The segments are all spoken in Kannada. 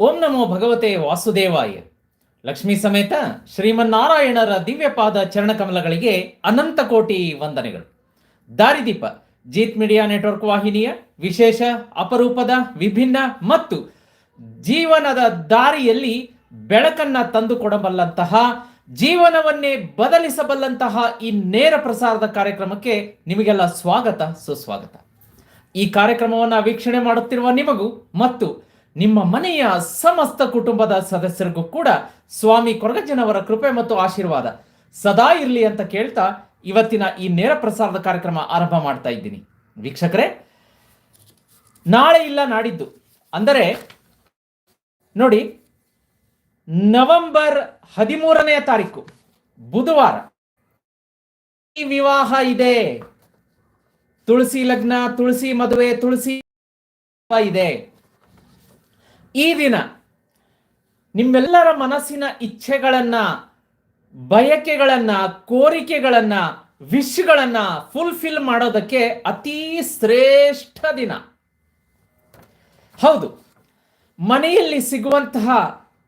ಓಂ ನಮೋ ಭಗವತೆ ವಾಸುದೇವಾಯ. ಲಕ್ಷ್ಮೀ ಸಮೇತ ಶ್ರೀಮನ್ನಾರಾಯಣರ ದಿವ್ಯಪಾದ ಚರಣಕಮಲಗಳಿಗೆ ಅನಂತ ಕೋಟಿ ವಂದನೆಗಳು. ದಾರಿದೀಪ, ಜೀತ್ ಮೀಡಿಯಾ ನೆಟ್ವರ್ಕ್ ವಾಹಿನಿಯ ವಿಶೇಷ, ಅಪರೂಪದ, ವಿಭಿನ್ನ ಮತ್ತು ಜೀವನದ ದಾರಿಯಲ್ಲಿ ಬೆಳಕನ್ನ ತಂದುಕೊಡಬಲ್ಲಂತಹ, ಜೀವನವನ್ನೇ ಬದಲಿಸಬಲ್ಲಂತಹ ಈ ನೇರ ಪ್ರಸಾರದ ಕಾರ್ಯಕ್ರಮಕ್ಕೆ ನಿಮಗೆಲ್ಲ ಸ್ವಾಗತ, ಸುಸ್ವಾಗತ. ಈ ಕಾರ್ಯಕ್ರಮವನ್ನು ವೀಕ್ಷಣೆ ಮಾಡುತ್ತಿರುವ ನಿಮಗೂ ಮತ್ತು ನಿಮ್ಮ ಮನೆಯ ಸಮಸ್ತ ಕುಟುಂಬದ ಸದಸ್ಯರಿಗೂ ಕೂಡ ಸ್ವಾಮಿ ಕೊರಗಜ್ಜನವರ ಕೃಪೆ ಮತ್ತು ಆಶೀರ್ವಾದ. ಸದಾ ಇರಲಿ ಅಂತ ಕೇಳ್ತಾ ಇವತ್ತಿನ ಈ ನೇರ ಪ್ರಸಾರದ ಕಾರ್ಯಕ್ರಮ ಆರಂಭ ಮಾಡ್ತಾ ಇದ್ದೀನಿ. ವೀಕ್ಷಕರೇ, ನಾಳೆ ಇಲ್ಲ ನಾಡಿದ್ದು. ಅಂದರೆ, ನೋಡಿ, ನವೆಂಬರ್ ಹದಿಮೂರನೆಯ ತಾರೀಕು, ಬುಧವಾರ. ಈ ವಿವಾಹ ಇದೆ. ತುಳಸಿ ಲಗ್ನ, ತುಳಸಿ ಮದುವೆ, ತುಳಸಿ ಇದೆ. ಈ ದಿನ ನಿಮ್ಮೆಲ್ಲರ ಮನಸ್ಸಿನ ಇಚ್ಛೆಗಳನ್ನ, ಬಯಕೆಗಳನ್ನ, ಕೋರಿಕೆಗಳನ್ನ, ವಿಶ್ಗಳನ್ನ ಫುಲ್ಫಿಲ್ ಮಾಡೋದಕ್ಕೆ ಅತಿ ಶ್ರೇಷ್ಠ ದಿನ. ಹೌದು, ಮನೆಯಲ್ಲಿ ಸಿಗುವಂತಹ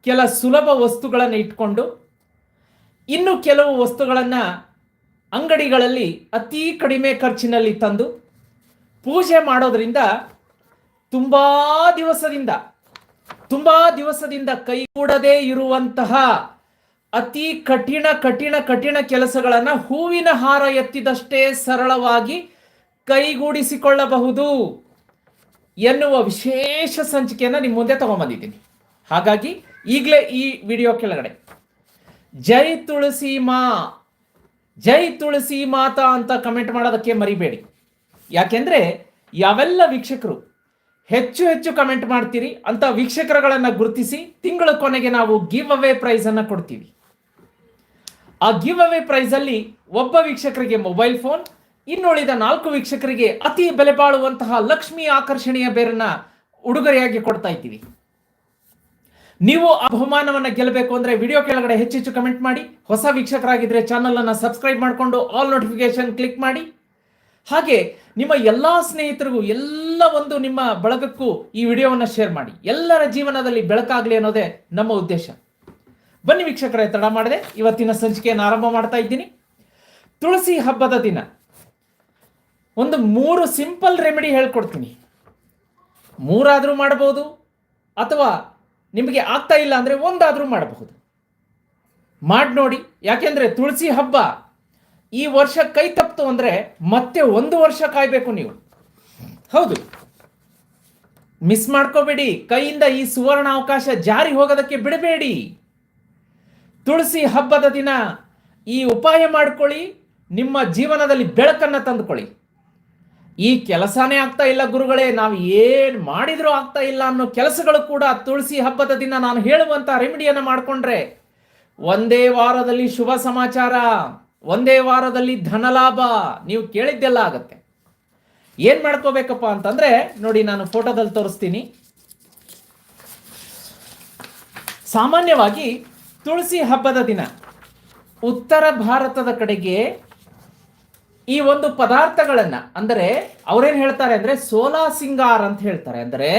ಕೆಲ ಸುಲಭ ವಸ್ತುಗಳನ್ನು ಇಟ್ಕೊಂಡು, ಇನ್ನು ಕೆಲವು ವಸ್ತುಗಳನ್ನು ಅಂಗಡಿಗಳಲ್ಲಿ ಅತಿ ಕಡಿಮೆ ಖರ್ಚಿನಲ್ಲಿ ತಂದು, ಪೂಜೆ ಮಾಡೋದರಿಂದ ತುಂಬಾ ದಿವಸದಿಂದ ತುಂಬಾ ದಿವಸದಿಂದ ಕೈಗೂಡದೇ ಇರುವಂತಹ ಅತಿ ಕಠಿಣ ಕಠಿಣ ಕಠಿಣ ಕೆಲಸಗಳನ್ನು ಹೂವಿನ ಹಾರ ಎತ್ತಿದಷ್ಟೇ ಸರಳವಾಗಿ ಕೈಗೂಡಿಸಿಕೊಳ್ಳಬಹುದು ಎನ್ನುವ ವಿಶೇಷ ಸಂಚಿಕೆಯನ್ನು ನಿಮ್ಮ ಮುಂದೆ ತಗೊಂಬಂದಿದ್ದೀನಿ. ಹಾಗಾಗಿ ಈಗಲೇ ಈ ವಿಡಿಯೋ ಕೆಳಗಡೆ. ಜೈ ತುಳಸಿ ಮಾ, ಜೈ ತುಳಸಿ ಮಾತಾ ಅಂತ ಕಮೆಂಟ್ ಮಾಡೋದಕ್ಕೆ ಮರಿಬೇಡಿ. ಯಾಕೆಂದ್ರೆ ಯಾವೆಲ್ಲ ವೀಕ್ಷಕರು ಹೆಚ್ಚು ಹೆಚ್ಚು ಕಮೆಂಟ್ ಮಾಡ್ತೀರಿ. ಅಂತ ವೀಕ್ಷಕರುಗಳನ್ನ ಗುರುತಿಸಿ ತಿಂಗಳ ಕೊನೆಗೆ ನಾವು ಗಿವ್ ಅವೇ ಪ್ರೈಸ್ ಅನ್ನ ಕೊಡ್ತೀವಿ. ಆ ಗಿವ್ ಅವೇ ಪ್ರೈಸ್ ಅಲ್ಲಿ ಒಬ್ಬ ವೀಕ್ಷಕರಿಗೆ ಮೊಬೈಲ್ ಫೋನ್ ಇನ್ನುಳಿದ ನಾಲ್ಕು ವೀಕ್ಷಕರಿಗೆ ಅತಿ ಬೆಲೆ ಬಾಳುವಂತಹ ಲಕ್ಷ್ಮಿ ಆಕರ್ಷಣೆಯ ಬೇರನ್ನ ಉಡುಗೊರೆಯಾಗಿ ಕೊಡ್ತಾ ಇದ್ದೀವಿ. ನೀವು ಆ ಬಹುಮಾನವನ್ನ ಗೆಲ್ಲಬೇಕು ಅಂದ್ರೆ ವಿಡಿಯೋ ಕೆಳಗಡೆ ಹೆಚ್ಚೆಚ್ಚು ಕಮೆಂಟ್ ಮಾಡಿ. ಹೊಸ ವೀಕ್ಷಕರಾಗಿದ್ರೆ ಚಾನಲ್ ಅನ್ನ ಸಬ್ಸ್ಕ್ರೈಬ್ ಮಾಡಿಕೊಂಡು ಆಲ್ ನೋಟಿಫಿಕೇಶನ್ ಕ್ಲಿಕ್ ಮಾಡಿ. ಹಾಗೆ ನಿಮ್ಮ ಎಲ್ಲಾ ಸ್ನೇಹಿತರಿಗೂ ಎಲ್ಲ ಒಂದು ನಿಮ್ಮ ಬಳಗಕ್ಕೂ ಈ ವಿಡಿಯೋವನ್ನು ಶೇರ್ ಮಾಡಿ. ಎಲ್ಲರ ಜೀವನದಲ್ಲಿ ಬೆಳಕಾಗಲಿ ಅನ್ನೋದೇ ನಮ್ಮ ಉದ್ದೇಶ. ಬನ್ನಿ ವೀಕ್ಷಕರೇ, ತಡ ಮಾಡಿದೆ ಇವತ್ತಿನ ಸಂಚಿಕೆಯನ್ನು ಆರಂಭ ಮಾಡ್ತಾ ಇದ್ದೀನಿ. ತುಳಸಿ ಹಬ್ಬದ ದಿನ. ಒಂದು ಮೂರು ಸಿಂಪಲ್ ರೆಮಿಡಿ ಹೇಳ್ಕೊಡ್ತೀನಿ. ಮೂರಾದರೂ ಮಾಡಬಹುದು ಅಥವಾ ನಿಮಗೆ ಆಗ್ತಾ ಇಲ್ಲ ಅಂದರೆ ಒಂದಾದರೂ ಮಾಡಬಹುದು. ಮಾಡಿ ನೋಡಿ ಯಾಕೆಂದರೆ ತುಳಸಿ ಹಬ್ಬ ಈ ವರ್ಷ ಕೈ ತಪ್ಪಿತು ಅಂದ್ರೆ ಮತ್ತೆ ಒಂದು ವರ್ಷ ಕಾಯಬೇಕು ನೀವು. ಹೌದು. ಮಿಸ್ ಮಾಡ್ಕೋಬೇಡಿ. ಕೈಯಿಂದ ಈ ಸುವರ್ಣ ಅವಕಾಶ ಜಾರಿ ಹೋಗೋದಕ್ಕೆ ಬಿಡಬೇಡಿ. ತುಳಸಿ ಹಬ್ಬದ ದಿನ ಈ ಉಪಾಯ ಮಾಡ್ಕೊಳ್ಳಿ, ನಿಮ್ಮ ಜೀವನದಲ್ಲಿ ಬೆಳಕನ್ನು ತಂದುಕೊಳ್ಳಿ. ಈ ಕೆಲಸನೇ ಆಗ್ತಾ ಇಲ್ಲ ಗುರುಗಳೇ, ನಾವು ಏನು ಮಾಡಿದರೂ ಆಗ್ತಾ ಇಲ್ಲ ಅನ್ನೋ ಕೆಲಸಗಳು ಕೂಡ ತುಳಸಿ ಹಬ್ಬದ ದಿನ ನಾನು ಹೇಳುವಂತ ರೆಮಿಡಿಯನ್ನು ಮಾಡಿಕೊಂಡ್ರೆ, ಒಂದೇ ವಾರದಲ್ಲಿ ಶುಭ ಸಮಾಚಾರ. ಒಂದೇ ವಾರದಲ್ಲಿ ಧನಲಾಭ ನೀವು ಕೇಳಿದ್ದೆಲ್ಲ ಆಗತ್ತೆ. ಏನ್ ಮಾಡ್ಕೋಬೇಕಪ್ಪ ಅಂತಂದ್ರೆ, ನೋಡಿ ನಾನು ಫೋಟೋದಲ್ಲಿ ತೋರಿಸ್ತೀನಿ. ಸಾಮಾನ್ಯವಾಗಿ ತುಳಸಿ ಹಬ್ಬದ ದಿನ, ಉತ್ತರ ಭಾರತದ ಕಡೆಗೆ ಈ ಒಂದು ಪದಾರ್ಥಗಳನ್ನ, ಅಂದರೆ ಅವ್ರೇನ್ ಹೇಳ್ತಾರೆ ಅಂದ್ರೆ ಸೋಲಾ ಸಿಂಗಾರ್ ಅಂತ ಹೇಳ್ತಾರೆ. ಅಂದರೆ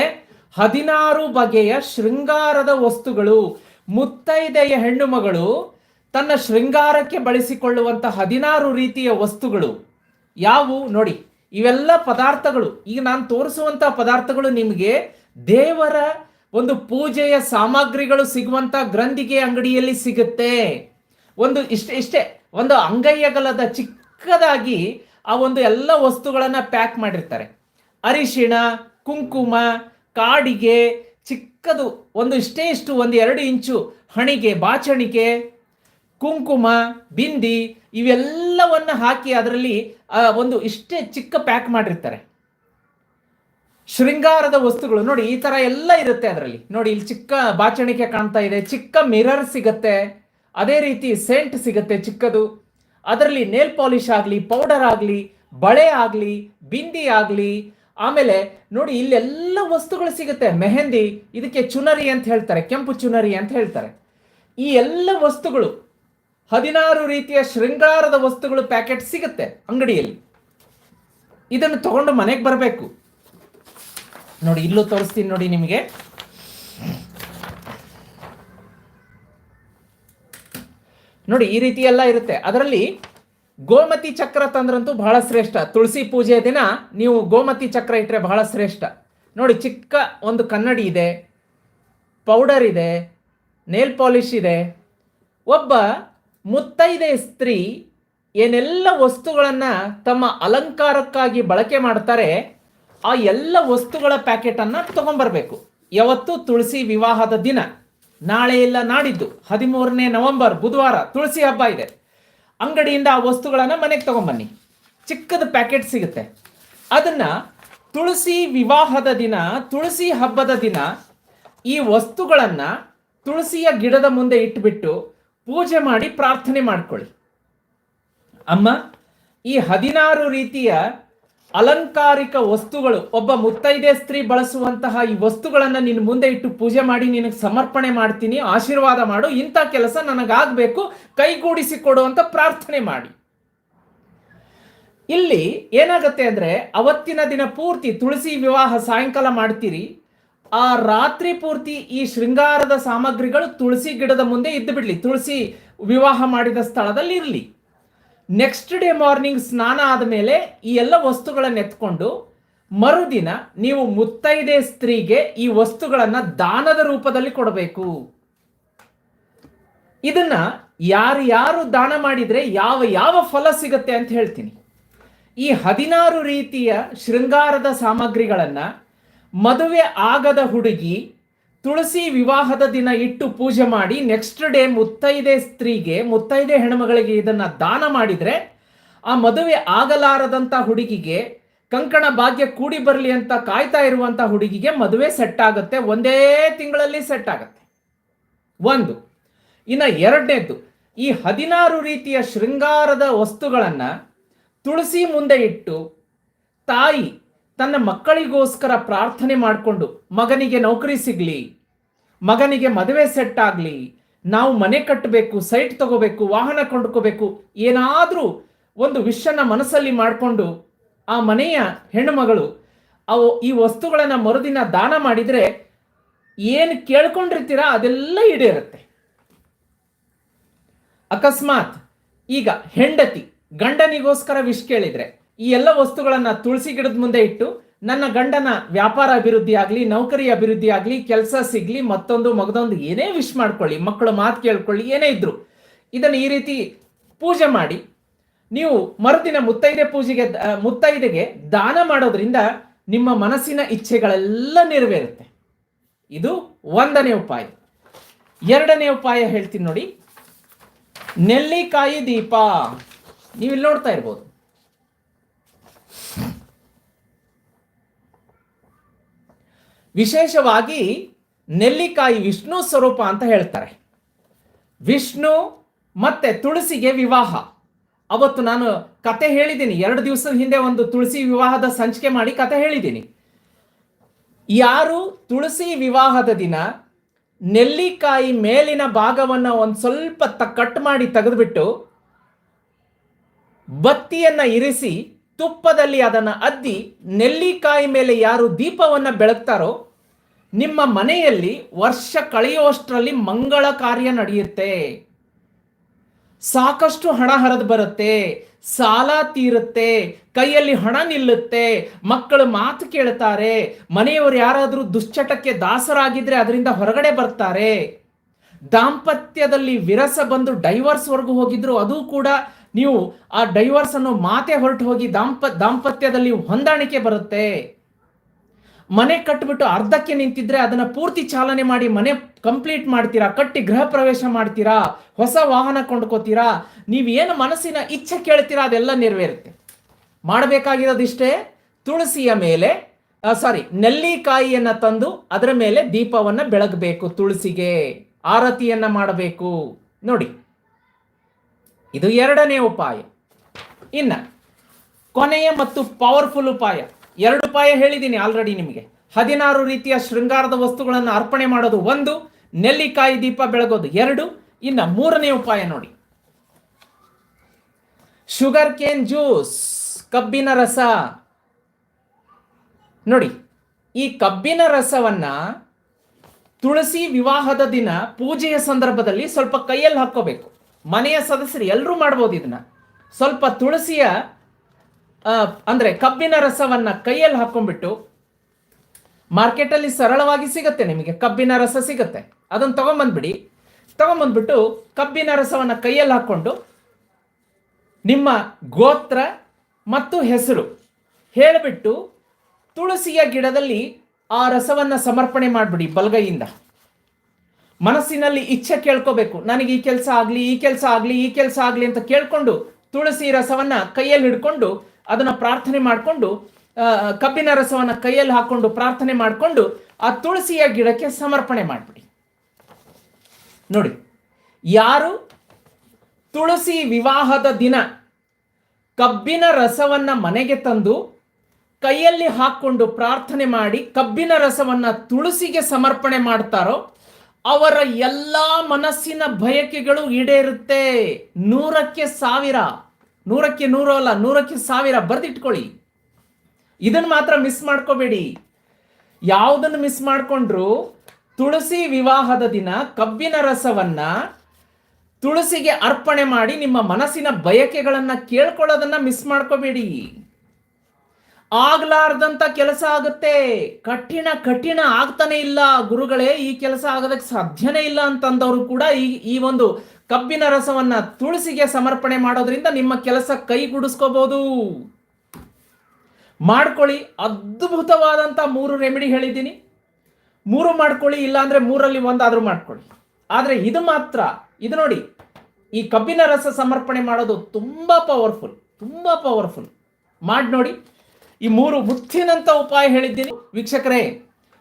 ಹದಿನಾರು ಬಗೆಯ ಶೃಂಗಾರದ ವಸ್ತುಗಳು, ಮುತ್ತೈದೆಯ ಹೆಣ್ಣು ಮಗಳು ತನ್ನ ಶೃಂಗಾರಕ್ಕೆ ಬಳಸಿಕೊಳ್ಳುವಂಥ ಹದಿನಾರು ರೀತಿಯ ವಸ್ತುಗಳು ಯಾವುವು? ನೋಡಿ, ಇವೆಲ್ಲ ಪದಾರ್ಥಗಳು. ಈಗ ನಾನು ತೋರಿಸುವಂಥ ಪದಾರ್ಥಗಳು ನಿಮಗೆ ದೇವರ ಒಂದು ಪೂಜೆಯ ಸಾಮಗ್ರಿಗಳು ಸಿಗುವಂತ ಗ್ರಂಥಿಗೆ ಅಂಗಡಿಯಲ್ಲಿ ಸಿಗುತ್ತೆ. ಒಂದು ಇಷ್ಟೇ ಇಷ್ಟೇ, ಒಂದು ಅಂಗೈಯಗಲದ ಚಿಕ್ಕದಾಗಿ ಆ ಒಂದು ಎಲ್ಲ ವಸ್ತುಗಳನ್ನ ಪ್ಯಾಕ್ ಮಾಡಿರ್ತಾರೆ. ಅರಿಶಿಣ, ಕುಂಕುಮ, ಕಾಡಿಗೆ, ಚಿಕ್ಕದು, ಒಂದು ಇಷ್ಟೇ ಇಷ್ಟು, ಒಂದು ಎರಡು ಇಂಚು ಹಣಿಗೆ ಬಾಚಣಿಕೆ ಕುಂಕುಮ, ಬಿಂದಿ ಇವೆಲ್ಲವನ್ನ ಹಾಕಿ ಅದರಲ್ಲಿ ಒಂದು ಇಷ್ಟೇ ಚಿಕ್ಕ ಪ್ಯಾಕ್ ಮಾಡಿರ್ತಾರೆ. ಶೃಂಗಾರದ ವಸ್ತುಗಳು. ನೋಡಿ, ಈ ತರ ಎಲ್ಲ ಇರುತ್ತೆ ಅದರಲ್ಲಿ. ನೋಡಿ, ಇಲ್ಲಿ ಚಿಕ್ಕ ಬಾಚಣಿಕೆ ಕಾಣ್ತಾ ಇದೆ. ಚಿಕ್ಕ ಮಿರರ್ ಸಿಗತ್ತೆ. ಅದೇ ರೀತಿ ಸೆಂಟ್ ಸಿಗತ್ತೆ ಚಿಕ್ಕದು. ಅದರಲ್ಲಿ ನೇಲ್ ಪಾಲಿಶ್ ಆಗಲಿ, ಪೌಡರ್ ಆಗಲಿ, ಬಳೆ ಆಗಲಿ, ಬಿಂದಿ ಆಗಲಿ. ಆಮೇಲೆ, ನೋಡಿ, ಇಲ್ಲೆಲ್ಲ ವಸ್ತುಗಳು ಸಿಗುತ್ತೆ. ಮೆಹಂದಿ, ಇದಕ್ಕೆ ಚುನರಿ ಅಂತ ಹೇಳ್ತಾರೆ. ಕೆಂಪು ಚುನರಿ ಅಂತ ಹೇಳ್ತಾರೆ. ಈ ಎಲ್ಲ ವಸ್ತುಗಳು ಹದಿನಾರು ರೀತಿಯ ಶೃಂಗಾರದ ವಸ್ತುಗಳು ಪ್ಯಾಕೆಟ್ ಸಿಗುತ್ತೆ ಅಂಗಡಿಯಲ್ಲಿ. ಇದನ್ನು ತಗೊಂಡು ಮನೆಗೆ ಬರಬೇಕು. ನೋಡಿ, ಇಲ್ಲೂ ತೋರಿಸ್ತೀನಿ ನೋಡಿ ನಿಮಗೆ. ನೋಡಿ, ಈ ರೀತಿ ಎಲ್ಲ ಇರುತ್ತೆ. ಅದರಲ್ಲಿ ಗೋಮತಿ ಚಕ್ರ ತಂದ್ರಂತೂ ಬಹಳ ಶ್ರೇಷ್ಠ. ತುಳಸಿ ಪೂಜೆಯ ದಿನ ನೀವು ಗೋಮತಿ ಚಕ್ರ ಇಟ್ಟರೆ ಬಹಳ ಶ್ರೇಷ್ಠ. ನೋಡಿ, ಚಿಕ್ಕ ಒಂದು ಕನ್ನಡಿ ಇದೆ, ಪೌಡರ್ ಇದೆ, ನೇಲ್ ಪಾಲಿಷ್ ಇದೆ. ಒಬ್ಬ ಮುತ್ತೈದೆ ಸ್ತ್ರೀ ಏನೆಲ್ಲ ವಸ್ತುಗಳನ್ನು ತಮ್ಮ ಅಲಂಕಾರಕ್ಕಾಗಿ ಬಳಕೆ ಮಾಡ್ತಾರೆ, ಆ ಎಲ್ಲ ವಸ್ತುಗಳ ಪ್ಯಾಕೆಟನ್ನು ತಗೊಂಬರ್ಬೇಕು. ಯಾವತ್ತು ತುಳಸಿ ವಿವಾಹದ ದಿನ, ನಾಳೆ ಇಲ್ಲ ನಾಡಿದ್ದು, ಹದಿಮೂರನೇ ನವೆಂಬರ್, ಬುಧವಾರ, ತುಳಸಿ ಹಬ್ಬ ಇದೆ. ಅಂಗಡಿಯಿಂದ ಆ ವಸ್ತುಗಳನ್ನು ಮನೆಗೆ ತೊಗೊಂಬನ್ನಿ. ಚಿಕ್ಕದ ಪ್ಯಾಕೆಟ್ ಸಿಗುತ್ತೆ. ಅದನ್ನು ತುಳಸಿ ವಿವಾಹದ ದಿನ, ತುಳಸಿ ಹಬ್ಬದ ದಿನ ಈ ವಸ್ತುಗಳನ್ನು ತುಳಸಿಯ ಗಿಡದ ಮುಂದೆ ಇಟ್ಬಿಟ್ಟು ಪೂಜೆ ಮಾಡಿ ಪ್ರಾರ್ಥನೆ ಮಾಡ್ಕೊಳ್ಳಿ. ಅಮ್ಮ, ಈ ಹದಿನಾರು ರೀತಿಯ ಅಲಂಕಾರಿಕ ವಸ್ತುಗಳು, ಒಬ್ಬ ಮುತ್ತೈದೆ ಸ್ತ್ರೀ ಬಳಸುವಂತಹ ಈ ವಸ್ತುಗಳನ್ನು ನಿನ್ನ ಮುಂದೆ ಇಟ್ಟು ಪೂಜೆ ಮಾಡಿ ನಿನಗೆ ಸಮರ್ಪಣೆ ಮಾಡ್ತೀನಿ, ಆಶೀರ್ವಾದ ಮಾಡು, ಇಂಥ ಕೆಲಸ ನನಗಾಗಬೇಕು, ಕೈಗೂಡಿಸಿ ಕೊಡು ಅಂತ ಪ್ರಾರ್ಥನೆ ಮಾಡಿ. ಇಲ್ಲಿ ಏನಾಗುತ್ತೆ ಅಂದ್ರೆ, ಅವತ್ತಿನ ದಿನ ಪೂರ್ತಿ ತುಳಸಿ ವಿವಾಹ ಸಾಯಂಕಾಲ ಮಾಡ್ತೀರಿ ಆ ರಾತ್ರಿ ಪೂರ್ತಿ ಈ ಶೃಂಗಾರದ ಸಾಮಗ್ರಿಗಳು ತುಳಸಿ ಗಿಡದ ಮುಂದೆ ಇದ್ದು ಬಿಡಲಿ. ತುಳಸಿ ವಿವಾಹ ಮಾಡಿದ ಸ್ಥಳದಲ್ಲಿ ಇರಲಿ. ನೆಕ್ಸ್ಟ್ ಡೇ ಮಾರ್ನಿಂಗ್ ಸ್ನಾನ ಆದಮೇಲೆ ಈ ಎಲ್ಲ ವಸ್ತುಗಳನ್ನು ಎತ್ಕೊಂಡು ಮರುದಿನ ನೀವು ಮುತ್ತೈದೆ ಸ್ತ್ರೀಗೆ ಈ ವಸ್ತುಗಳನ್ನು ದಾನದ ರೂಪದಲ್ಲಿ ಕೊಡಬೇಕು. ಇದನ್ನ ಯಾರು ಯಾರು ದಾನ ಮಾಡಿದ್ರೆ ಯಾವ ಯಾವ ಫಲ ಸಿಗುತ್ತೆ ಅಂತ ಹೇಳ್ತೀನಿ. ಈ ಹದಿನಾರು ರೀತಿಯ ಶೃಂಗಾರದ ಸಾಮಗ್ರಿಗಳನ್ನ ಮದುವೆ ಆಗದ ಹುಡುಗಿ ತುಳಸಿ ವಿವಾಹದ ದಿನ ಇಟ್ಟು ಪೂಜೆ ಮಾಡಿ ನೆಕ್ಸ್ಟ್ ಡೇ ಮುತ್ತೈದೆ ಸ್ತ್ರೀಗೆ, ಮುತ್ತೈದೆ ಹೆಣ್ಮಗಳಿಗೆ ಇದನ್ನ ದಾನ ಮಾಡಿದ್ರೆ ಆ ಮದುವೆ ಆಗಲಾರದಂತ ಹುಡುಗಿಗೆ ಕಂಕಣ ಭಾಗ್ಯ ಕೂಡಿ ಬರಲಿ ಅಂತ ಕಾಯ್ತಾ ಇರುವಂತ ಹುಡುಗಿಗೆ ಮದುವೆ ಸೆಟ್ ಆಗುತ್ತೆ. ಒಂದೇ ತಿಂಗಳಲ್ಲಿ ಸೆಟ್ ಆಗುತ್ತೆ. ಒಂದು. ಇನ್ನು ಎರಡನೇದ್ದು, ಈ ಹದಿನಾರು ರೀತಿಯ ಶೃಂಗಾರದ ವಸ್ತುಗಳನ್ನು ತುಳಸಿ ಮುಂದೆ ಇಟ್ಟು ತಾಯಿ ತನ್ನ ಮಕ್ಕಳಿಗೋಸ್ಕರ ಪ್ರಾರ್ಥನೆ ಮಾಡಿಕೊಂಡು, ಮಗನಿಗೆ ನೌಕರಿ ಸಿಗಲಿ, ಮಗನಿಗೆ ಮದುವೆ ಸೆಟ್ ಆಗಲಿ, ನಾವು ಮನೆ ಕಟ್ಟಬೇಕು ಸೈಟ್ ತಗೋಬೇಕು, ವಾಹನ ಕೊಂಡ್ಕೋಬೇಕು, ಏನಾದರೂ ಒಂದು ವಿಷಯನ ಮನಸ್ಸಲ್ಲಿ ಮಾಡಿಕೊಂಡು ಆ ಮನೆಯ ಹೆಣ್ಣುಮಗಳು ಅವು ಈ ವಸ್ತುಗಳನ್ನು ಮರುದಿನ ದಾನ ಮಾಡಿದರೆ ಏನು ಕೇಳ್ಕೊಂಡಿರ್ತೀರಾ ಅದೆಲ್ಲ ಈಡೇರುತ್ತೆ. ಅಕಸ್ಮಾತ್ ಈಗ ಹೆಂಡತಿ ಗಂಡನಿಗೋಸ್ಕರ ವಿಷ್ ಕೇಳಿದ್ರೆ ಈ ಎಲ್ಲ ವಸ್ತುಗಳನ್ನ ತುಳಸಿ ಗಿಡದ ಮುಂದೆ ಇಟ್ಟು ನನ್ನ ಗಂಡನ ವ್ಯಾಪಾರ ಅಭಿವೃದ್ಧಿ ಆಗಲಿ, ನೌಕರಿ ಅಭಿವೃದ್ಧಿ ಆಗಲಿ, ಕೆಲಸ ಸಿಗ್ಲಿ, ಮತ್ತೊಂದು ಮಗದೊಂದು ಏನೇ ವಿಶ್ ಮಾಡ್ಕೊಳ್ಳಿ, ಮಕ್ಕಳು ಮಾತು ಕೇಳ್ಕೊಳ್ಳಿ, ಏನೇ ಇದ್ರು ಇದನ್ನು ಈ ರೀತಿ ಪೂಜೆ ಮಾಡಿ, ನೀವು ಮರುದಿನ ಮುತ್ತೈದೆ ಪೂಜೆಗೆ ಮುತ್ತೈದೆಗೆ ದಾನ ಮಾಡೋದ್ರಿಂದ ನಿಮ್ಮ ಮನಸ್ಸಿನ ಇಚ್ಛೆಗಳೆಲ್ಲ ನೆರವೇರುತ್ತೆ. ಇದು ಒಂದನೇ ಉಪಾಯ. ಎರಡನೇ ಉಪಾಯ ಹೇಳ್ತೀನಿ ನೋಡಿ. ನೆಲ್ಲಿಕಾಯಿ ದೀಪ. ನೀವು ಇಲ್ಲಿ ನೋಡ್ತಾ ಇರ್ಬೋದು. ವಿಶೇಷವಾಗಿ ನೆಲ್ಲಿಕಾಯಿ ವಿಷ್ಣು ಸ್ವರೂಪ ಅಂತ ಹೇಳ್ತಾರೆ. ವಿಷ್ಣು ಮತ್ತೆ ತುಳಸಿಗೆ ವಿವಾಹ. ಅವತ್ತು ನಾನು ಕತೆ ಹೇಳಿದ್ದೀನಿ. ಎರಡು ದಿವಸದ ಹಿಂದೆ ಒಂದು ತುಳಸಿ ವಿವಾಹದ ಸಂಚಿಕೆ ಮಾಡಿ ಕತೆ ಹೇಳಿದ್ದೀನಿ. ಯಾರು ತುಳಸಿ ವಿವಾಹದ ದಿನ ನೆಲ್ಲಿಕಾಯಿ ಮೇಲಿನ ಭಾಗವನ್ನ ಒಂದು ಸ್ವಲ್ಪ ಕಟ್ ಮಾಡಿ ತೆಗೆದುಬಿಟ್ಟು ಬತ್ತಿಯನ್ನ ಇರಿಸಿ ತುಪ್ಪದಲ್ಲಿ ಅದನ್ನು ಅದ್ದಿ ನೆಲ್ಲಿಕಾಯಿ ಮೇಲೆ ಯಾರು ದೀಪವನ್ನ ಬೆಳಗ್ತಾರೋ ನಿಮ್ಮ ಮನೆಯಲ್ಲಿ ವರ್ಷ ಕಳೆಯುವಷ್ಟರಲ್ಲಿ ಮಂಗಳ ಕಾರ್ಯ ನಡೆಯುತ್ತೆ. ಸಾಕಷ್ಟು ಹಣ ಹರಿದು ಬರುತ್ತೆ, ಸಾಲ ತೀರುತ್ತೆ, ಕೈಯಲ್ಲಿ ಹಣ ನಿಲ್ಲುತ್ತೆ, ಮಕ್ಕಳು ಮಾತು ಕೇಳ್ತಾರೆ, ಮನೆಯವರು ಯಾರಾದರೂ ದುಶ್ಚಟಕ್ಕೆ ದಾಸರಾಗಿದ್ರೆ ಅದರಿಂದ ಹೊರಗಡೆ ಬರ್ತಾರೆ. ದಾಂಪತ್ಯದಲ್ಲಿ ವಿರಸ ಬಂದು ಡೈವರ್ಸ್ವರೆಗೂ ಹೋಗಿದ್ರು, ಅದು ಕೂಡ ನೀವು ಆ ಡೈವರ್ಸ್ ಅನ್ನೋ ಮಾತೆ ಹೊರಟು ಹೋಗಿ ದಾಂಪ, ದಾಂಪತ್ಯದಲ್ಲಿ ಹೊಂದಾಣಿಕೆ ಬರುತ್ತೆ. ಮನೆ ಕಟ್ಟಿಬಿಟ್ಟು ಅರ್ಧಕ್ಕೆ ನಿಂತಿದ್ರೆ ಅದನ್ನ ಪೂರ್ತಿ ಚಾಲನೆ ಮಾಡಿ ಮನೆ ಕಂಪ್ಲೀಟ್ ಮಾಡ್ತೀರಾ, ಕಟ್ಟಿ ಗೃಹ ಪ್ರವೇಶ ಮಾಡ್ತೀರಾ, ಹೊಸ ವಾಹನ ಕೊಂಡ್ಕೋತೀರಾ ನೀವೇನು ಮನಸ್ಸಿನ ಇಚ್ಛೆ ಕೇಳ್ತೀರಾ ಅದೆಲ್ಲ ನೆರವೇರುತ್ತೆ. ಮಾಡಬೇಕಾಗಿರೋದಿಷ್ಟೇ ತುಳಸಿಯ ಮೇಲೆ ಸಾರಿ ನೆಲ್ಲಿಕಾಯಿಯನ್ನ ತಂದು ಅದರ ಮೇಲೆ ದೀಪವನ್ನ ಬೆಳಗಬೇಕು ತುಳಸಿಗೆ, ಆರತಿಯನ್ನ ಮಾಡಬೇಕು. ನೋಡಿ. ಇದು ಎರಡನೇ ಉಪಾಯ. ಇನ್ನ, ಕೊನೆಯ ಮತ್ತು ಪವರ್ಫುಲ್ ಉಪಾಯ. ಎರಡು ಉಪಾಯ ಹೇಳಿದ್ದೀನಿ ಆಲ್ರೆಡಿ ನಿಮಗೆ. ಹದಿನಾರು ರೀತಿಯ ಶೃಂಗಾರದ ವಸ್ತುಗಳನ್ನು ಅರ್ಪಣೆ ಮಾಡೋದು ಒಂದು, ನೆಲ್ಲಿಕಾಯಿ ದೀಪ ಬೆಳಗೋದು ಎರಡು, ಇನ್ನ ಮೂರನೇ ಉಪಾಯ ನೋಡಿ. ಶುಗರ್ ಕೇನ್ ಜ್ಯೂಸ್ ಕಬ್ಬಿನ ರಸ. ನೋಡಿ, ಈ ಕಬ್ಬಿನ ರಸವನ್ನ ತುಳಸಿ ವಿವಾಹದ ದಿನ ಪೂಜೆಯ ಸಂದರ್ಭದಲ್ಲಿ ಸ್ವಲ್ಪ ಕೈಯಲ್ಲಿ ಹಾಕೋಬೇಕು ಮನೆಯ ಸದಸ್ಯರು ಎಲ್ಲರೂ ಮಾಡ್ಬೋದು ಇದನ್ನ. ಸ್ವಲ್ಪ ತುಳಸಿಯ ಅಂದರೆ ಕಬ್ಬಿನ ರಸವನ್ನ ಕೈಯಲ್ಲಿ ಹಾಕೊಂಡ್ಬಿಟ್ಟು ಮಾರ್ಕೆಟಲ್ಲಿ ಸರಳವಾಗಿ ಸಿಗುತ್ತೆ ನಿಮಗೆ. ಕಬ್ಬಿನ ರಸ ಸಿಗುತ್ತೆ. ಅದನ್ನು ತಗೊಂಬಂದ್ಬಿಡಿ. ತಗೊಂಬಂದ್ಬಿಟ್ಟು ಕಬ್ಬಿನ ರಸವನ್ನ ಕೈಯಲ್ಲಿ ಹಾಕೊಂಡು ನಿಮ್ಮ ಗೋತ್ರ ಮತ್ತು ಹೆಸರು ಹೇಳಿಬಿಟ್ಟು ತುಳಸಿಯ ಗಿಡದಲ್ಲಿ ಆ ರಸವನ್ನ ಸಮರ್ಪಣೆ ಮಾಡಿಬಿಡಿ ಬಲಗೈಯಿಂದ. ಮನಸ್ಸಿನಲ್ಲಿ ಇಚ್ಛೆ ಕೇಳ್ಕೋಬೇಕು. ನನಗೆ ಈ ಕೆಲಸ ಆಗಲಿ, ಈ ಕೆಲಸ ಆಗಲಿ, ಈ ಕೆಲಸ ಆಗಲಿ ಅಂತ ಕೇಳ್ಕೊಂಡು ತುಳಸಿ ರಸವನ್ನ ಕೈಯಲ್ಲಿ ಹಿಡ್ಕೊಂಡು ಅದನ್ನ ಪ್ರಾರ್ಥನೆ ಮಾಡಿಕೊಂಡು ಕಬ್ಬಿನ ರಸವನ್ನ ಕೈಯಲ್ಲಿ ಹಾಕೊಂಡು ಪ್ರಾರ್ಥನೆ ಮಾಡಿಕೊಂಡು ಆ ತುಳಸಿಯ ಗಿಡಕ್ಕೆ ಸಮರ್ಪಣೆ ಮಾಡಿಬಿಡಿ. ನೋಡಿ, ಯಾರು ತುಳಸಿ ವಿವಾಹದ ದಿನ ಕಬ್ಬಿನ ರಸವನ್ನ ಮನೆಗೆ ತಂದು ಕೈಯಲ್ಲಿ ಹಾಕೊಂಡು ಪ್ರಾರ್ಥನೆ ಮಾಡಿ ಕಬ್ಬಿನ ರಸವನ್ನ ತುಳಸಿಗೆ ಸಮರ್ಪಣೆ ಮಾಡ್ತಾರೋ ಅವರ ಎಲ್ಲ ಮನಸ್ಸಿನ ಬಯಕೆಗಳು ಈಡೇರುತ್ತೆ. ನೂರಕ್ಕೆ ಸಾವಿರ. ನೂರಕ್ಕೆ ನೂರು ಅಲ್ಲ, ನೂರಕ್ಕೆ ಸಾವಿರ ಬರೆದಿಟ್ಕೊಳ್ಳಿ. ಇದನ್ನು ಮಾತ್ರ ಮಿಸ್ ಮಾಡ್ಕೋಬೇಡಿ. ಯಾವುದನ್ನು ಮಿಸ್ ಮಾಡಿಕೊಂಡ್ರು? ತುಳಸಿ ವಿವಾಹದ ದಿನ ಕಬ್ಬಿನ ರಸವನ್ನ ತುಳಸಿಗೆ ಅರ್ಪಣೆ ಮಾಡಿ ನಿಮ್ಮ ಮನಸ್ಸಿನ ಬಯಕೆಗಳನ್ನು ಕೇಳ್ಕೊಳ್ಳೋದನ್ನ ಮಿಸ್ ಮಾಡ್ಕೋಬೇಡಿ. ಆಗ್ಲಾರ್ದಂತ ಕೆಲಸ ಆಗುತ್ತೆ. ಕಠಿಣ ಕಠಿಣ ಆಗ್ತಾನೆ ಇಲ್ಲ. ಗುರುಗಳೇ, ಈ ಕೆಲಸ ಆಗೋದಕ್ಕೆ ಸಾಧ್ಯನೇ ಇಲ್ಲ ಅಂತಂದವರು ಕೂಡ ಈ ಈ ಒಂದು ಕಬ್ಬಿನ ರಸವನ್ನ ತುಳಸಿಗೆ ಸಮರ್ಪಣೆ ಮಾಡೋದ್ರಿಂದ ನಿಮ್ಮ ಕೆಲಸ ಕೈಗೂಡಿಸ್ಕೋಬಹುದು ಮಾಡ್ಕೊಳ್ಳಿ. ಅದ್ಭುತವಾದಂತ ಮೂರು ರೆಮಿಡಿ ಹೇಳಿದ್ದೀನಿ. ಮೂರು ಮಾಡ್ಕೊಳ್ಳಿ ಇಲ್ಲಾಂದ್ರೆ ಮೂರಲ್ಲಿ ಒಂದಾದ್ರೂ ಮಾಡ್ಕೊಳ್ಳಿ. ಆದ್ರೆ ಇದು ಮಾತ್ರ, ಇದು ನೋಡಿ, ಈ ಕಬ್ಬಿನ ರಸ ಸಮರ್ಪಣೆ ಮಾಡೋದು ತುಂಬಾ ಪವರ್ಫುಲ್ ತುಂಬಾ ಪವರ್ಫುಲ್ ಮಾಡಿ ನೋಡಿ ಈ ಮೂರು ಮುತ್ತಿನಂತ ಉಪಾಯ ಹೇಳಿದ್ದೀನಿ. ವೀಕ್ಷಕರೇ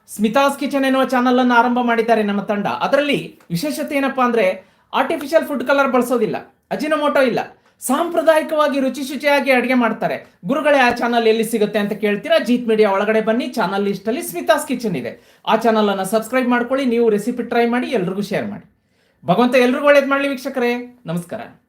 ಸ್ಮಿತಾಸ್ ಕಿಚನ್ ಎನ್ನುವ ಚಾನಲ್ ಅನ್ನು ಆರಂಭ ಮಾಡಿದ್ದಾರೆ ನಮ್ಮ ತಂಡ. ಅದರಲ್ಲಿ ವಿಶೇಷತೆ ಏನಪ್ಪಾ ಅಂದ್ರೆ ಆರ್ಟಿಫಿಷಿಯಲ್ ಫುಡ್ ಕಲರ್ ಬಳಸೋದಿಲ್ಲ. ಅಜಿನೋಮೋಟೋ ಇಲ್ಲ. ಸಾಂಪ್ರದಾಯಿಕವಾಗಿ ರುಚಿ ಶುಚಿಯಾಗಿ ಅಡುಗೆ ಮಾಡ್ತಾರೆ. ಗುರುಗಳೇ, ಆ ಚಾನಲ್ ಎಲ್ಲಿ ಸಿಗುತ್ತೆ ಅಂತ ಕೇಳ್ತೀರಾ? ಜೀತ್ ಮೀಡಿಯಾ ಒಳಗಡೆ ಬನ್ನಿ. ಚಾನಲ್ ಲಿಸ್ಟ್ ಅಲ್ಲಿ ಸ್ಮಿತಾಸ್ ಕಿಚನ್ ಇದೆ. ಆ ಚಾನಲ್ ಅನ್ನು ಸಬ್ಸ್ಕ್ರೈಬ್ ಮಾಡ್ಕೊಳ್ಳಿ. ನೀವು ರೆಸಿಪಿ ಟ್ರೈ ಮಾಡಿ, ಎಲ್ರಿಗೂ ಶೇರ್ ಮಾಡಿ. ಭಗವಂತ ಎಲ್ರಿಗೂ ಒಳ್ಳೇದು ಮಾಡಲಿ ವೀಕ್ಷಕರೇ. ನಮಸ್ಕಾರ.